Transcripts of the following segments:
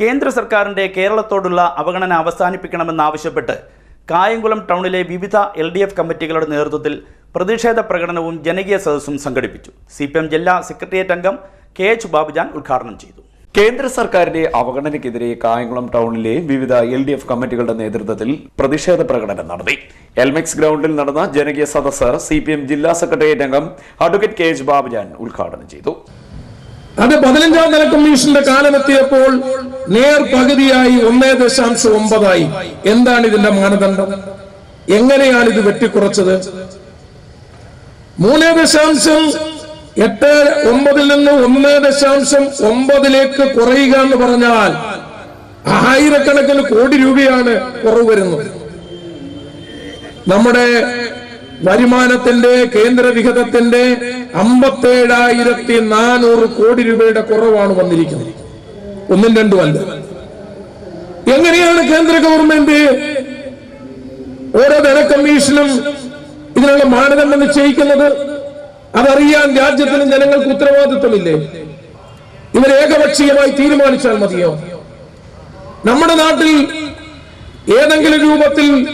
കേന്ദ്ര സർക്കാരിന്റെ കേരളത്തോടുള്ള അവഗണന അവസാനിപ്പിക്കണമെന്നാവശ്യപ്പെട്ട് കായംകുളം ടൗണിലെ വിവിധ എൽ ഡി എഫ് കമ്മിറ്റികളുടെ നേതൃത്വത്തിൽ പ്രതിഷേധ പ്രകടനവും ജനകീയ സദസ്സും സംഘടിപ്പിച്ചു. സി പി എം ജില്ലാ സെക്രട്ടേറിയറ്റ് അംഗം കെ എച്ച് ബാബുജാൻ ഉദ്ഘാടനം ചെയ്തു. കേന്ദ്ര സർക്കാരിന്റെ അവഗണനയ്ക്കെതിരെ കായംകുളം ടൗണിലെ വിവിധ എൽ ഡി എഫ് കമ്മിറ്റികളുടെ നേതൃത്വത്തിൽ പ്രതിഷേധ പ്രകടനം നടത്തി. എൽമെക്സ് ഗ്രൗണ്ടിൽ നടന്ന ജനകീയ സദസ്സ് സി പി എം ജില്ലാ സെക്രട്ടേറിയറ്റ് അംഗം അഡ്വക്കേറ്റ് കെ എച്ച് ബാബുജാൻ ഉദ്ഘാടനം ചെയ്തു. അത് പതിനഞ്ചാം തല കമ്മീഷന്റെ കാലമെത്തിയപ്പോൾ നേർ പകുതിയായി ഒന്നേ ദശാംശം ഒമ്പതായി. എന്താണ് ഇതിന്റെ മാനദണ്ഡം? എങ്ങനെയാണ് ഇത് വെട്ടിക്കുറച്ചത്? മൂന്ന് ദശാംശം എട്ട് ഒമ്പതിൽ നിന്ന് ഒന്ന് ദശാംശം ഒമ്പതിലേക്ക് കുറയുക എന്ന് പറഞ്ഞാൽ ആയിരക്കണക്കിന് കോടി രൂപയാണ് കുറവ് വരുന്നത്. നമ്മുടെ വരുമാനത്തിന്റെ കേന്ദ്ര വിഹിതത്തിന്റെ അമ്പത്തേഴായിരത്തി നാനൂറ് കോടി രൂപയുടെ കുറവാണ് വന്നിരിക്കുന്നത്. ഒന്നും രണ്ടും അല്ല. എങ്ങനെയാണ് കേന്ദ്ര ഗവൺമെന്റ് ഓരോ ധന കമ്മീഷനും ഇതിനുള്ള മാനദണ്ഡം നിശ്ചയിക്കുന്നത്? അതറിയാൻ രാജ്യത്തിനും ജനങ്ങൾക്ക് ഉത്തരവാദിത്വമില്ലേ? ഇവർ ഏകപക്ഷീയമായി തീരുമാനിച്ചാൽ മതിയോ? നമ്മുടെ നാട്ടിൽ ഏതെങ്കിലും രൂപത്തിൽ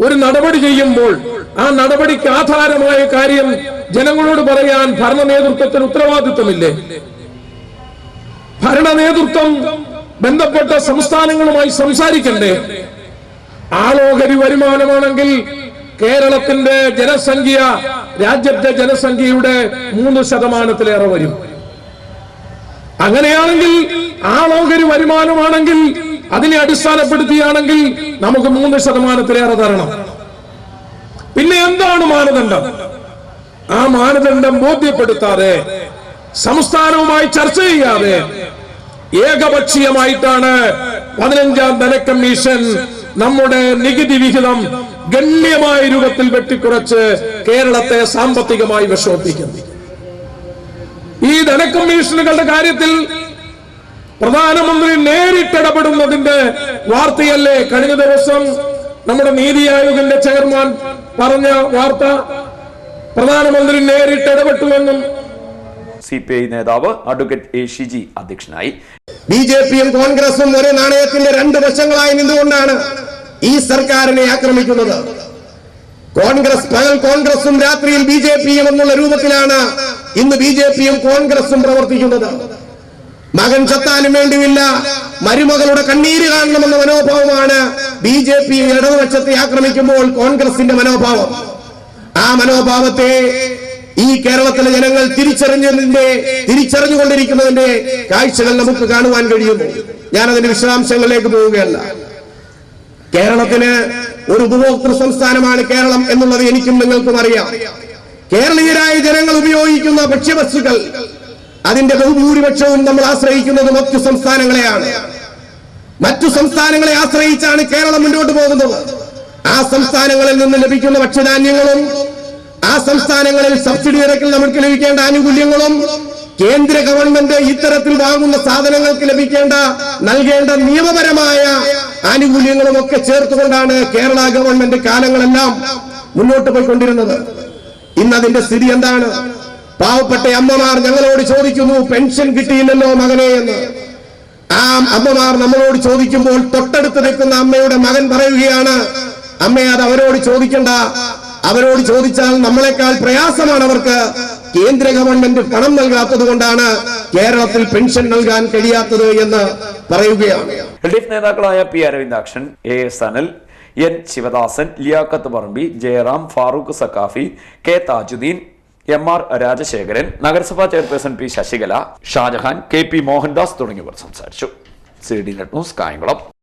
ഒരു നടപടി ചെയ്യുമ്പോൾ ആ നടപടിക്ക് ആധാരമായ കാര്യം ജനങ്ങളോട് പറയാൻ ഭരണ നേതൃത്വത്തിന് ഉത്തരവാദിത്വമില്ലേ? ഭരണ നേതൃത്വം ബന്ധപ്പെട്ട സംസ്ഥാനങ്ങളുമായി സംസാരിക്കണ്ടേ? ആളോഹരി വരുമാനമാണെങ്കിൽ കേരളത്തിന്റെ ജനസംഖ്യ രാജ്യത്തെ ജനസംഖ്യയുടെ മൂന്ന് ശതമാനത്തിലേറെ വരും. അങ്ങനെയാണെങ്കിൽ ആളോഹരി വരുമാനമാണെങ്കിൽ അതിനെ അടിസ്ഥാനപ്പെടുത്തിയാണെങ്കിൽ നമുക്ക് മൂന്ന് ശതമാനത്തിലേറെ തരണം. പിന്നെ എന്താണ് മാനദണ്ഡം? ആ മാനദണ്ഡം ബോധ്യപ്പെടുത്താതെ സംസ്ഥാനവുമായി ചർച്ച ചെയ്യാതെ ഏകപക്ഷീയമായിട്ടാണ് പതിനഞ്ചാം ധനക്കമ്മീഷൻ നമ്മുടെ നികുതി വിഹിതം ഗണ്യമായ രൂപത്തിൽ വെട്ടിക്കുറച്ച് കേരളത്തെ സാമ്പത്തികമായി വിഷമിപ്പിക്കുന്നു ഈ ധനക്കമ്മീഷനുകളുടെ കാര്യത്തിൽ പ്രധാനമന്ത്രി നേരിട്ടിടപെടുന്നതിന്റെ വാർത്തയല്ലേ? കഴിഞ്ഞ ദിവസം നമ്മുടെ നീതി ആയോഗിന്റെ ചെയർമാൻ പറഞ്ഞ വാർത്ത പ്രധാനമന്ത്രി നേരിട്ടിടപെട്ടുവെന്നും സി പി ഐ നേതാവ് അഡ്വക്കേറ്റ് എ ഷിജി അധ്യക്ഷനായി. ബി ജെ പിയും കോൺഗ്രസും ഒരു നാണയത്തിന്റെ രണ്ട് വശങ്ങളായി നിന്നുകൊണ്ടാണ് ഈ സർക്കാരിനെ ആക്രമിക്കുന്നത്. കോൺഗ്രസ് പകൽ കോൺഗ്രസും രാത്രിയിൽ ബി ജെ പിയും എന്നുള്ള രൂപത്തിലാണ് ഇന്ന് ബി ജെ പിയും കോൺഗ്രസും പ്രവർത്തിക്കുന്നത്. മകൻ ചത്താനും വേണ്ടിയില്ല മരുമകളുടെ കണ്ണീര് കാണണമെന്ന മനോഭാവമാണ് ബി ജെ പി ഇടതുപക്ഷത്തെ ആക്രമിക്കുമ്പോൾ കോൺഗ്രസിന്റെ മനോഭാവം. ആ മനോഭാവത്തെ ഈ കേരളത്തിലെ ജനങ്ങൾ തിരിച്ചറിഞ്ഞതിന്റെ തിരിച്ചറിഞ്ഞുകൊണ്ടിരിക്കുന്നതിന്റെ കാഴ്ചകൾ നമുക്ക് കാണുവാൻ കഴിയുന്നു. ഞാൻ അതിന്റെ വിശദാംശങ്ങളിലേക്ക് പോവുകയല്ല. കേരളത്തിന് ഒരു ഉപഭോക്തൃ സംസ്ഥാനമാണ് കേരളം എന്നുള്ളത് എനിക്കും നിങ്ങൾക്കും അറിയാം. കേരളീയരായ ജനങ്ങൾ ഉപയോഗിക്കുന്ന ഭക്ഷ്യവസ്തുക്കൾ അതിന്റെ ബഹുഭൂരിപക്ഷവും നമ്മൾ ആശ്രയിക്കുന്നത് മറ്റു സംസ്ഥാനങ്ങളെയാണ്. മറ്റു സംസ്ഥാനങ്ങളെ ആശ്രയിച്ചാണ് കേരളം മുന്നോട്ട് പോകുന്നത്. ആ സംസ്ഥാനങ്ങളിൽ നിന്ന് ലഭിക്കുന്ന ഭക്ഷ്യധാന്യങ്ങളും ആ സംസ്ഥാനങ്ങളിൽ സബ്സിഡി നിരക്കിൽ നമുക്ക് ലഭിക്കേണ്ട ആനുകൂല്യങ്ങളും കേന്ദ്ര ഗവൺമെന്റ് ഇത്തരത്തിൽ വാങ്ങുന്ന സാധനങ്ങൾക്ക് ലഭിക്കേണ്ട നൽകേണ്ട നിയമപരമായ ആനുകൂല്യങ്ങളും ഒക്കെ ചേർത്തുകൊണ്ടാണ് കേരള ഗവൺമെന്റ് കാലങ്ങളെല്ലാം മുന്നോട്ട് പോയിക്കൊണ്ടിരുന്നത്. ഇന്ന് അതിന്റെ സ്ഥിതി എന്താണ്? പാവപ്പെട്ട അമ്മമാർ ഞങ്ങളോട് ചോദിക്കുന്നു പെൻഷൻ കിട്ടിയില്ലല്ലോ മകനെ എന്ന്. ആ അമ്മമാർ നമ്മളോട് ചോദിക്കുമ്പോൾ തൊട്ടടുത്ത് നിൽക്കുന്ന അമ്മയുടെ മകൻ പറയുകയാണ് അമ്മ അത് അവരോട് ചോദിക്കണ്ട. അവരോട് ചോദിച്ചാൽ നമ്മളെക്കാൾ പ്രയാസമാണ് അവർക്ക്. കേന്ദ്ര ഗവൺമെന്റ് പണം നൽകാത്തത് കൊണ്ടാണ് കേരളത്തിൽ പെൻഷൻ നൽകാൻ കഴിയാത്തത് എന്ന് പറയുകയാണ്. എൽ നേതാക്കളായ P Aravindakshan A S Anil N Sivadasan Liyaqat Parambi Jayaram Farooq Sakafi K Thajuddin M R Rajasekharan നഗരസഭാ chairperson P Sasikala Shajahan K P Mohandas തുടങ്ങിയവർ സംസാരിച്ചു. C D net news Kayamkulam.